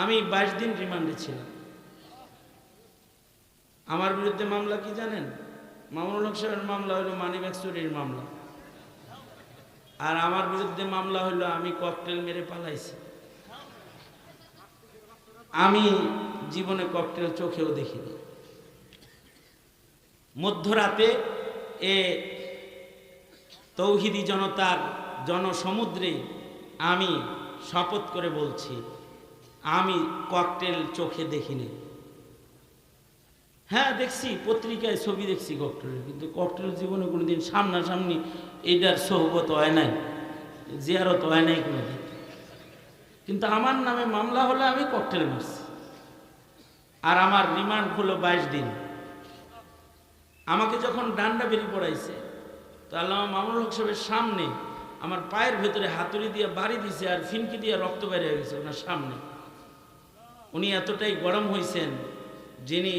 আমি বাইশ দিন রিমান্ডে ছিলাম। আমার বিরুদ্ধে মামলা কি জানেন? মামুনুল হক সাহেবের মামলা হলো মানিব্যাগ চুরির মামলা। আর আমার বিরুদ্ধে মামলা হলো আমি ককটেল মেরে পালাইছি। আমি জীবনে ককটেল চোখেও দেখিনি। মধ্যরাতে এ তৌহিদি জনতার জনসমুদ্রে আমি শপথ করে বলছি আমি ককটেল চোখে দেখিনি। হ্যাঁ দেখছি, পত্রিকায় ছবি দেখছি ককটেলের, কিন্তু ককটেল জীবনে কোনোদিন সামনাসামনি এটার সহবত হয় নাই, জিয়ারত হয় নাই কোনোদিন। কিন্তু আমার নামে মামলা হলে আমি ককটেল মারছি। আর আমার রিমান্ড হলো বাইশ দিন। আমাকে যখন ডান্ডা বেরিয়ে পড়াইছে, তো আল্লাহ মামুনুল হক সাহেবের সামনে আমার পায়ের ভেতরে হাতুড়ি দিয়ে বাড়ি দিছে আর ফিনকি দিয়ে রক্ত বের হয়ে গেছে ওনার সামনে। উনি এতটাই গরম হয়েছেন যিনি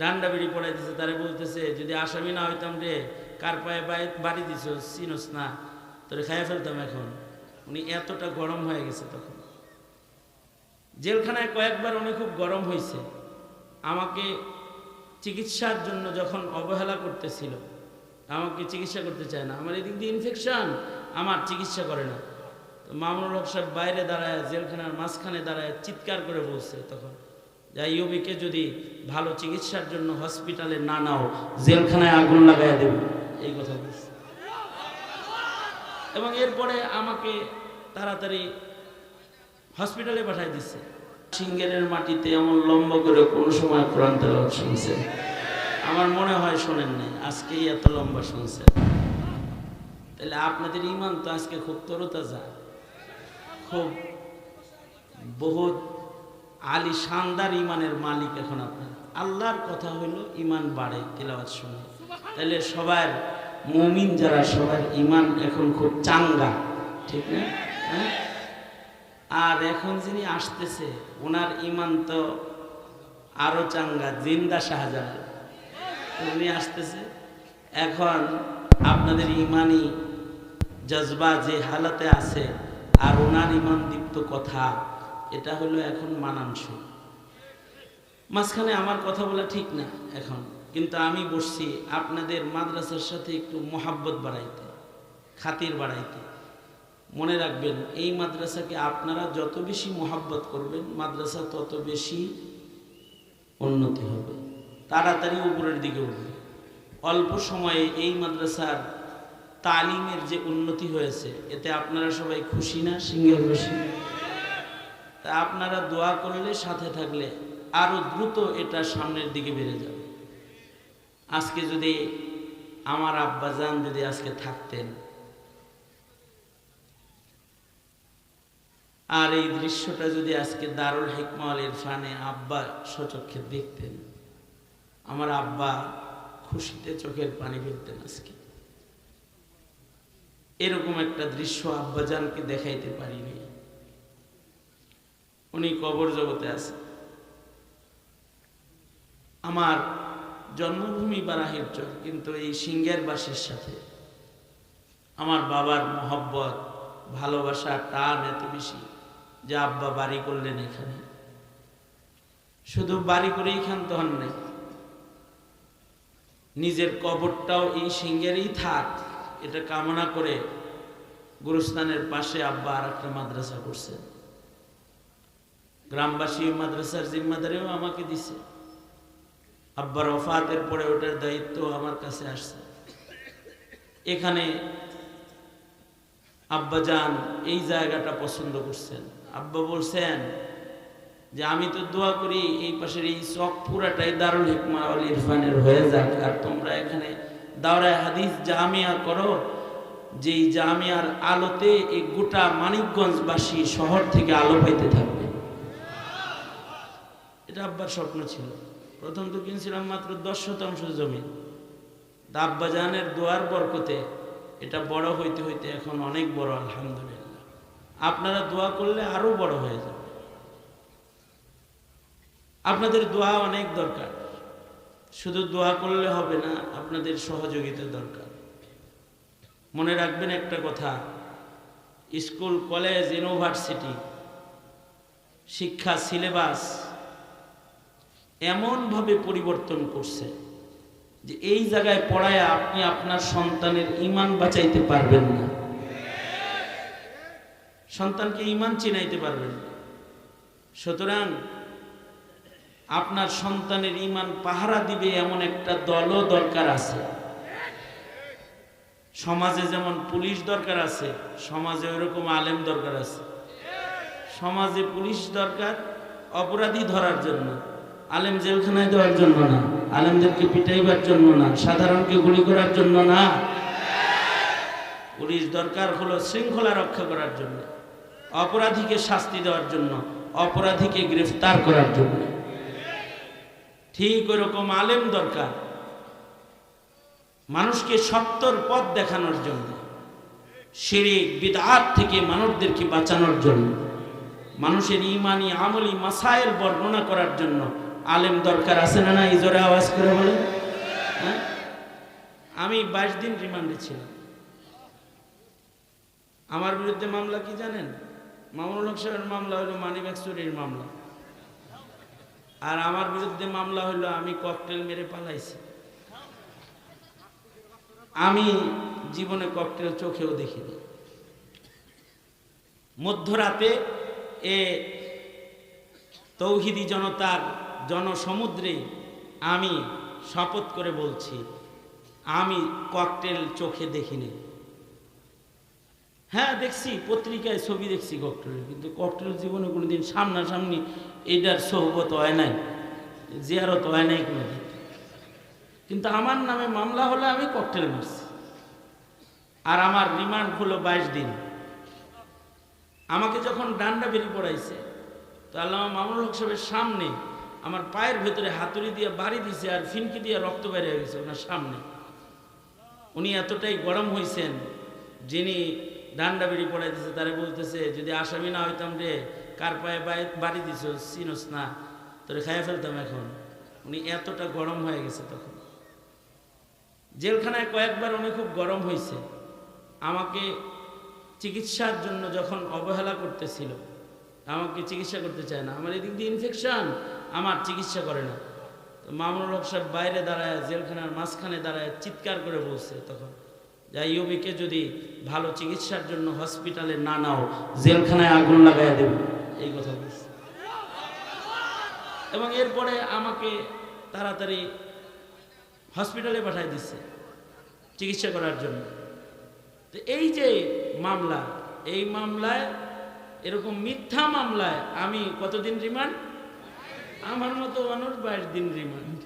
ডান্ডা বেরি পড়াই দিছে তারে বলতেছে, যদি আসামি না হইতাম রে, কার পায়ে বাড়ি দিছ? চিনোস না, তোরে খাইয়া ফেলতাম এখন। উনি এতটা গরম হয়ে গেছে তখন। জেলখানায় কয়েকবার উনি খুব গরম হয়েছে আমাকে চিকিৎসার জন্য যখন অবহেলা করতেছিল, আমাকে চিকিৎসা করতে চায় না। আমার এদিক দিয়ে ইনফেকশন আমার চিকিৎসা করে না। মামুনুল হক সাহেব বাইরে দাঁড়ায়, জেলখানার মাঝখানে দাঁড়ায় চিৎকার করে বলছে তখন, যা ইউবিকে যদি ভালো চিকিৎসার জন্য হসপিটালে না নাও, জেলখানায় আগুন লাগাই দেবে। এই কথা বলছে। এবং এরপরে আমাকে তাড়াতাড়ি হসপিটালে পাঠাই দিচ্ছে সিঙ্গেরের মাটিতে এমন লম্বা করে কোন সময় কোরআন তেলাওয়াত আমার মনে হয় শোনেন নাই, আজকেই এত লম্বা শুনছেন তাহলে আপনাদের ইমান তো আজকে খুব তরতাজা। খুব বহুত আলী শানদার ইমানের মালিক এখন আপনার। আল্লাহর কথা হইল ইমান বাড়ে তেলাওয়াত শুনে তাহলে সবার মুমিন যারা, সবার ইমান এখন খুব চাঙ্গা, ঠিক না? হ্যাঁ? আর এখন যিনি আসতেছে, ওনার ইমান তো আরও চাঙ্গা, জিন্দা শাহজাহান উনি আসতেছে, এখন আপনাদের ইমানি জজবা যে হালাতে আছে আর ওনার ইমান দীপ্ত কথা, এটা হলো এখন মানানসই। মাঝখানে আমার কথা বলা ঠিক না এখন, কিন্তু আমি বসছি আপনাদের মাদ্রাসার সাথে একটু মোহাব্বত বাড়াইতে, খাতির বাড়াইতে। মনে রাখবেন, এই মাদ্রাসাকে আপনারা যত বেশি মোহাব্বত করবেন, মাদ্রাসা তত বেশি উন্নতি হবে। তাড়াতাড়ি উপরের দিকে উঠবে। অল্প সময়ে এই মাদ্রাসার তালিমের যে উন্নতি হয়েছে, এতে আপনারা সবাই খুশি না, সিঙ্গেল খুশি তা আপনারা দোয়া করলে, সাথে থাকলে আরও দ্রুত এটা সামনের দিকে বেড়ে যাবে। আজকে যদি আমার আব্বাজান যদি আজকে থাকতেন, আর এই দৃশ্যটা যদি আজকে দারুল হিকমাল ইরফানে আব্বা সচক্ষে দেখতেন, আমার আব্বা খুশিতে চোখের পানি ফেলতেন আজকে। এরকম একটা দৃশ্য আব্বাজানকে দেখাইতে পারিনি উনি কবর জগতে আছে। আমার জন্মভূমি বারাহির চর, কিন্তু এই সিঙ্গের বাসের সাথে আমার বাবার মহব্বত, ভালোবাসা, টান এত বেশি যে আব্বা বাড়ি করলেন এখানে। শুধু বাড়ি করেই ক্ষান্ত হন নাই। নিজের কবরটাও এই সিঙ্গেরই থাক। এটা কামনা করে গুরুস্থানের পাশে আব্বা আর একটা মাদ্রাসা করছে। গ্রামবাসী মাদ্রাসার জিম্মাদারিও আমাকে দিছে। আব্বার অফাতের পরে ওটার দায়িত্ব আমার কাছে আসছে। এখানে আব্বা যান, এই জায়গাটা পছন্দ করছেন। আব্বা বলছেন যে, আমি তো দোয়া করি, এই পাশের এই চক পুরাটাই দারুল হিকমা আল ইরফানের হয়ে যাক, আর তোমরা এখানে দাওরায় হাদিস জামিয়া করো, যেই জামিয়ার আলোতে এই গোটা মানিকগঞ্জবাসী শহর থেকে আলো পাইতে থাকবে। এটা আব্বার স্বপ্ন ছিল। প্রথম তো কিনছিলাম মাত্র দশ শতাংশ জমি। দাব্বাজানের দোয়ার বরকতে এটা বড় হইতে হইতে এখন অনেক বড়, আলহামদুলিল্লাহ। আপনারা দোয়া করলে আরও বড় হয়ে যাবে। আপনাদের দোয়া অনেক দরকার। শুধু দোয়া করলে হবে না, আপনাদের সহযোগিতা দরকার। মনে রাখবেন একটা কথা, স্কুল, কলেজ, ইউনিভার্সিটি, শিক্ষা, সিলেবাস এমনভাবে পরিবর্তন করছে যে এই জায়গায় পড়ায় আপনি আপনার সন্তানের ইমান বাঁচাইতে পারবেন না। সন্তানকে ইমান চিনাইতে পারবেন সুতরাং আপনার সন্তানের ইমান পাহারা দিবে এমন একটা দলও দরকার আছে। সমাজে যেমন পুলিশ দরকার আছে, সমাজে ওইরকম আলেম দরকার আছে। সমাজে পুলিশ দরকার অপরাধী ধরার জন্য, আলেম জেলখানায় দেওয়ার জন্য না, আলেমদেরকে পিটাইবার জন্য না, সাধারণকে গুলি করার জন্য না। পুলিশ দরকার হলো শৃঙ্খলা রক্ষা করার জন্য, অপরাধীকে শাস্তি দেওয়ার জন্য, অপরাধীকে গ্রেফতার করার জন্য। ঠিক ওরকম আলেম দরকার। মানুষকে সত্যর পথ দেখানোর জন্য, শিরিক, বিদআত থেকে মানুষদেরকে বাঁচানোর জন্য, মানুষের ইমানি আমলি মাসায়ের বর্ণনা করার জন্য আলেম দরকার আছে না না ইজোরে আওয়াজ করে বলে হ্যাঁ? আমি বাইশ দিন রিমান্ডে ছিলাম। আমার বিরুদ্ধে মামলা কি জানেন? মামুনুল হক সাহেবের মামলা হলো মানিব্যাগ চুরির মামলা। আর আমার বিরুদ্ধে মামলা হলো আমি ককটেল মেরে পালাইছি। আমি জীবনে ককটেল চোখেও দেখিনি। মধ্যরাতে এ তৌহিদি জনতার জনসমুদ্রে আমি শপথ করে বলছি, আমি ককটেল চোখে দেখিনি। হ্যাঁ দেখছি, পত্রিকায় ছবি দেখছি ককটেলের, কিন্তু ককটেল জীবনে কোনোদিন সামনাসামনি এটার সহবত হয় নাই, জিয়ারত হয় নাই কোনোদিন। কিন্তু আমার নামে মামলা হলে আমি ককটেল মারছি। আর আমার রিমান্ড হলো বাইশ দিন। আমাকে যখন ডান্ডা বেরিয়ে পড়াইছে, তো আল্লাহ মামুনুল হক সাহেবের সামনে আমার পায়ের ভেতরে হাতুড়ি দিয়ে বাড়ি দিছে আর ফিনকি দিয়ে রক্ত বের হয়ে গেছে ওনার সামনে। উনি এতটাই গরম হয়েছেন যিনি ডান্ডা বেরিয়ে পড়াই দিছে তারা বলতেছে, যদি আসামি না হইতাম রে, কার পায়ে বাড়ি দিছ? চিনস না। তোরে খাইয়া ফেলতাম এখন। উনি এতটা গরম হয়ে গেছে তখন। জেলখানায় কয়েকবার উনি খুব গরম হয়েছে আমাকে চিকিৎসার জন্য যখন অবহেলা করতেছিল, আমাকে চিকিৎসা করতে চায় না। আমার এদিক দিয়ে ইনফেকশন আমার চিকিৎসা করে না। মামুনুল হক সাহেব বাইরে দাঁড়ায়, জেলখানার মাঝখানে দাঁড়ায় চিৎকার করে বলছে তখন। যা ইউবিকে যদি ভালো চিকিৎসার জন্য হসপিটালে না নাও, জেলখানায় আগুন লাগাইয়া দেব। এই কথা এবং এরপরে আমাকে তাড়াতাড়ি হসপিটালে পাঠায় দিচ্ছে চিকিৎসা করার জন্য। তো এই যে মামলা, এই মামলায়, এরকম মিথ্যা মামলায় আমি কতদিন রিমান্ড? আমার মতো মানুষ বাইশ দিন রিমান্ড।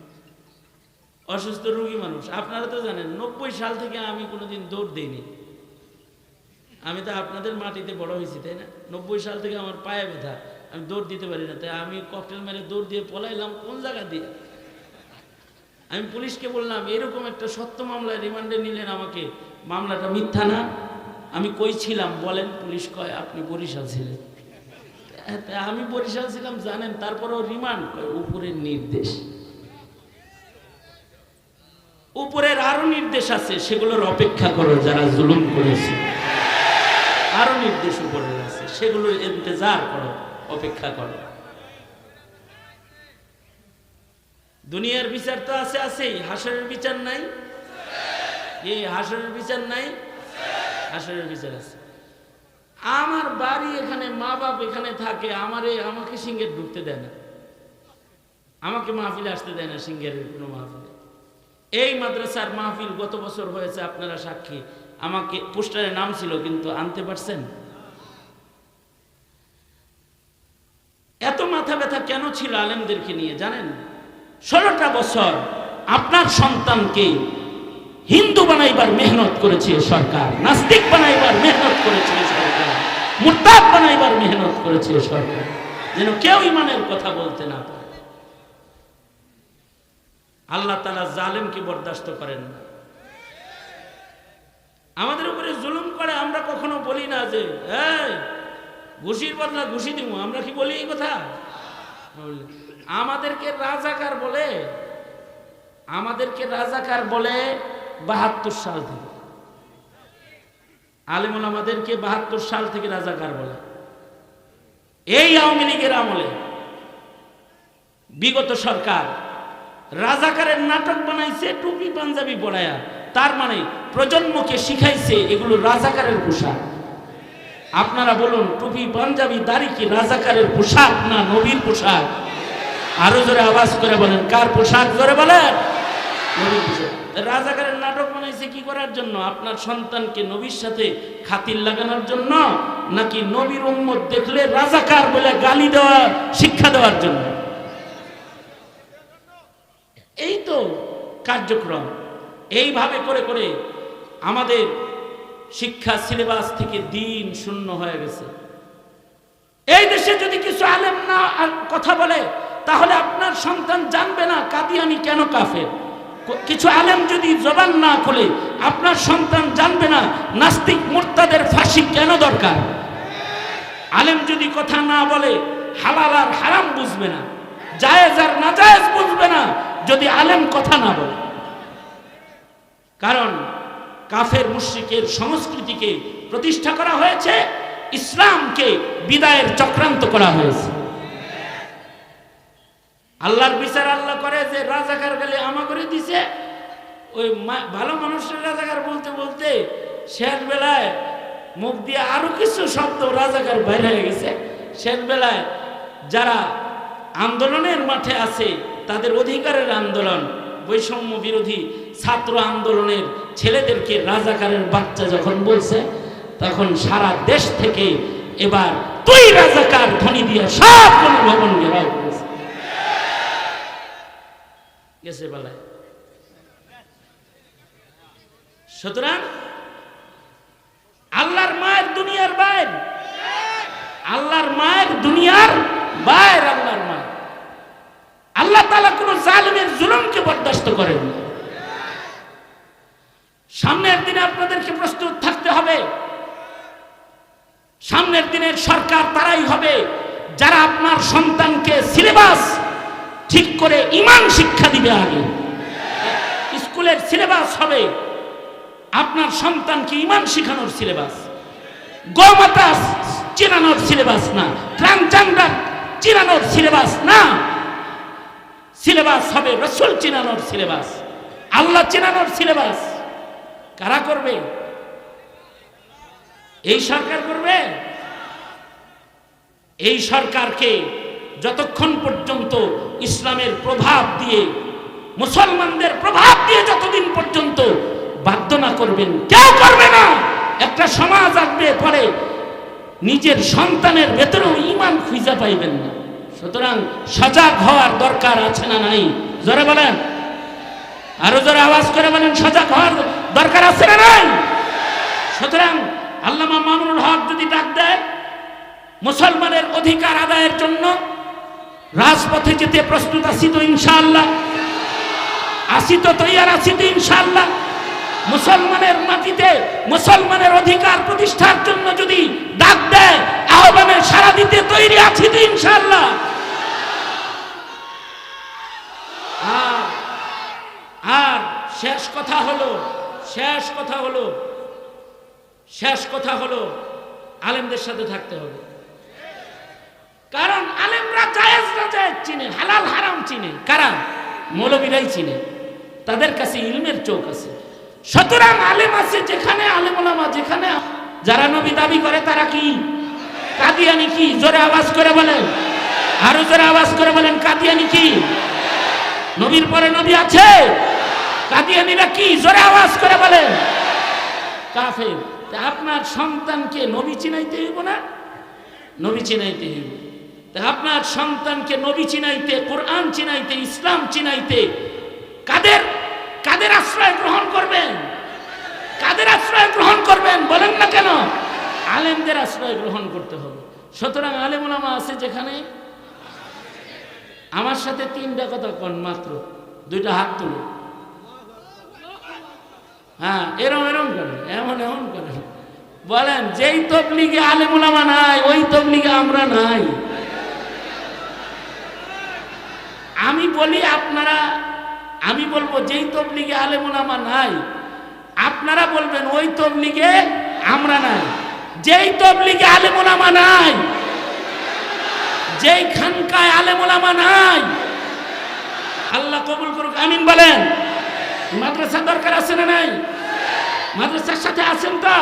অসুস্থ রোগী মানুষ। আপনারা তো জানেন, নব্বই সাল থেকে আমি কোনোদিন দৌড় দিইনি। আমি তো আপনাদের মাটিতে বড় হয়েছি, তাই না? নব্বই সাল থেকে আমার পায়ে ব্যথা, আমি দৌড় দিতে পারি না। তাই আমি ককটেল মেরে দৌড় দিয়ে পলাইলাম কোন জায়গা দিয়ে? আমি পুলিশকে বললাম, এরকম একটা সত্য মামলায় রিমান্ডে নিলেন আমাকে। মামলাটা মিথ্যা না। আমি কই ছিলাম? বলেন। পুলিশ কয়, আপনি বরিশাল ছিলেন। আমি বরিশাল ছিলাম, জানেন। তারপরেও রিমান্ড উপরের নির্দেশ। উপরের আরও নির্দেশ আছে, সেগুলোর অপেক্ষা করো যারা জুলুম করেছে। আরও নির্দেশ উপরের আছে, সেগুলোর ইন্তজার করো, অপেক্ষা করো। দুনিয়ার বিচার তো আছে, আছেই। হাসরের বিচার নাই? এই হাসরের বিচার নাই? হাসরের বিচার আছে। আমার বাড়ি এখানে মা বাপ এখানে থাকে, আমারে, আমাকে সিংহের ঢুকতে দেয় না। আমাকে মাহফিলে আসতে দেয় না সিংহের কোনো মাহফিলে। এই মাদ্রাসার মাহফিল গত বছর হয়েছে, আপনারা সাক্ষী। আমাকে পোস্টারে নাম ছিল, কিন্তু আনতে পারছেন? এত মাথা ব্যথা কেন ছিল আলেমদেরকে নিয়ে, জানেন? ষোলোটা বছর আপনার সন্তানকে হিন্দু বানাইবার মেহনত করেছে সরকার, নাস্তিক বানাইবার মেহনত করেছে সরকার, মুরতাদ বানাইবার মেহনত করেছে সরকার। যেন কেউ ইমানের কথা বলতে না পারে। আল্লাহ তালা জালেমকে বরদাস্ত করেন না। আমাদের উপরে জুলুম করে, আমরা কখনো বলি না যে ঘুষির বদলা ঘুষি দিব। আমরা কি বলি এই কথা? আমাদেরকে রাজাকার বলে, আমাদেরকে রাজাকার বলে বাহাত্তর সাল থেকে। আলিমুল আমাদেরকে বাহাত্তর সাল থেকে রাজাকার বলে। এই আওয়ামী লীগের আমলে বিগত সরকার রাজাকারের নাটক বানাইছে, টুপি, পাঞ্জাবি পড়ায়া তার মানে প্রজন্মকে শিখাইছে এগুলো রাজাকারের পোশাক। আপনারা বলুন, টুপি, পাঞ্জাবি, দাড়ি কি রাজাকারের পোশাক না নবীর পোশাক? আরও জোরে আওয়াজ করে বলেন, কার পোশাক জোরে বলেন? নবীর পোশাক। রাজাকারের নাটক বানাইছে কি করার জন্য? আপনার সন্তানকে নবীর সাথে খাতির লাগানোর জন্য নাকি নবীর উম্মত দেখলে রাজাকার বলে গালি দেওয়া, শিক্ষা দেওয়ার জন্য এই তো কার্যক্রম। এইভাবে করে করে আমাদের শিক্ষা সিলেবাস থেকে দিন শূন্য হয়ে গেছে। এই দেশে যদি কিছু আলেম না কথা বলে, তাহলে আপনার সন্তান জানবে না কাদিয়ানি কেন কাফের। কিছু আলেম যদি জবান না খুলে, আপনার সন্তান জানবে না নাস্তিক মুরতাদের ফাঁসি কেন দরকার। আলেম যদি কথা না বলে, হালাল আর হারাম বুঝবে না, জায়েজ আর নাজায়েজ বুঝবে না যদি আলেম কথা না বলে। কারণ কাফের মুশ্রিকের সংস্কৃতিকে প্রতিষ্ঠা করা হয়েছে, ইসলামকে বিদায়ের চক্রান্ত করা হয়েছে। আল্লাহর বিচার আল্লাহ করে যে রাজাকার গেলে আমা করে দিছে, ওই ভালো মানুষের রাজাকার বলতে বলতে শেষ বেলায় মুখ দিয়ে আরও কিছু শব্দ রাজাকার বাইরে হয়ে গেছে। শেষ বেলায় যারা আন্দোলনের মাঠে আছে তাদের অধিকারের আন্দোলন, বৈষম্য বিরোধী ছাত্র আন্দোলনের ছেলেদেরকে রাজাকারের বাচ্চা যখন বলছে, তখন সারা দেশ থেকে এবার তুই রাজাকার ধ্বনি দিয়ে সব ভবন ঘেরাও গেছে বেলায়। সুতরাং আল্লাহর মায়ের দুনিয়ার বাইর। আল্লাহর মায়ের দুনিয়ার বাইর আল্লাহর মায়ের আল্লাহ তালা কোন জালিমের জুলুমকে বরদাস্ত করেন। সামনের দিনে আপনাদেরকে প্রস্তুত থাকতে হবে। সামনের দিনের সরকার তারাই হবে। যারা আপনার সন্তানকে সিলেবাস ঠিক করে ইমান শিক্ষা দিবে আগে। স্কুলের সিলেবাস হবে। আপনার সন্তানকে ইমান শিখানোর সিলেবাস। গোমাতা চিনানোর সিলেবাস না। ট্রান্সজেন্ডার চিনানোর সিলেবাস না। সিলেবাস হবে, রসুল চিনানোর সিলেবাস। আল্লাহ চিনানোর সিলেবাস। কারা করবে? এই সরকার করবে? এই সরকারকে যতক্ষণ পর্যন্ত ইসলামের প্রভাব দিয়ে, মুসলমানদের প্রভাব দিয়ে যতদিন পর্যন্ত বাধ্য না করবেন, কেউ করবে না। একটা সমাজ আসবে, পরে নিজের সন্তানের ভেতরেও ইমান খুঁজে পাইবেন না। সুতরাং সজাগ হওয়ার দরকার আছে না নাই? জোরে বলেন। আরও জোরে আওয়াজ করে বলেন, সজাগ হওয়ার দরকার আছে না নাই? সুতরাং আল্লামা মামুনুল হক যদি ডাক দেয়, মুসলমানের অধিকার আদায়ের জন্য রাজপথে যেতে প্রস্তুত আছি তো ইনশাআল্লাহ। আসি তো তৈয়ার আছি তো ইনশাআল্লাহ। মুসলমানের মাটিতে মুসলমানের অধিকার প্রতিষ্ঠার জন্য যদি ডাক দেয়, আহ্বানে সারা দিতে তৈরি আছি তো ইনশাআল্লাহ আর আর শেষ কথা হলো, শেষ কথা হলো, শেষ কথা হলো, আলেমদের সাথে থাকতে হবে। কারণ আলেমরা জায়েজ না জায়েজ চিনে, হালাল হারাম চিনে। কারা? মৌলবীরাই চিনে। তাদের কাছে ইলমের চোখ আছে। সুতরাং আলেম আছে যেখানে, আলেম ওলামা যেখানে। যারা নবী দাবি করে, তারা কি? কাদিয়ানি কি? জোরে আওয়াজ করে বলেন। আরও জোরে আওয়াজ করে বলেন, কাদিয়ানি কি? নবীর পরে নবী আছে? কাদিয়ানিরা কি জোরে আওয়াজ করে বলেন কাফের আপনার সন্তানকে নবী চিনাইতে হইব না? নবী চিনাইতে হইব। আপনার সন্তানকে নবী চিনাইতে, কোরআন চিনাইতে, ইসলাম চিনাইতে কাদের কাদের আশ্রয় গ্রহণ করবেন? কাদের আশ্রয় গ্রহণ করবেন? বলেন না কেন? আলেমদের আশ্রয় গ্রহণ করতে হবে। সুতরাং আলেম ওলামা আছে যেখানে? আমার সাথে তিনটা কথা কন মাত্র। দুইটা হাত তুলে। হ্যাঁ এরম এরম করে, এমন এমন করে। বলেন, যেই তবলিগে আলেম ওলামা নাই, ওই তবলিগে আমরা নাই। আমি বলি আপনারা, আমি বলব যেই তবলিগে আলেম ওলামা নাই, আপনারা বলবেন ওই তবলিগে আমরা নাই। যেই তবলিগে আলেম ওলামা নাই যেই খানকায় আলেমোলামা নাই, আল্লাহ কবুল করুক, আমিন বলেন। মাদ্রাসা দরকার আছে না নাই? মাদ্রাসার সাথে আছেন তো?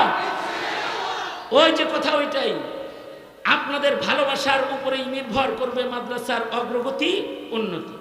ওই যে কথা ওইটাই। আপনাদের ভালোবাসার উপরেই নির্ভর করবে মাদ্রাসার অগ্রগতি, উন্নতি।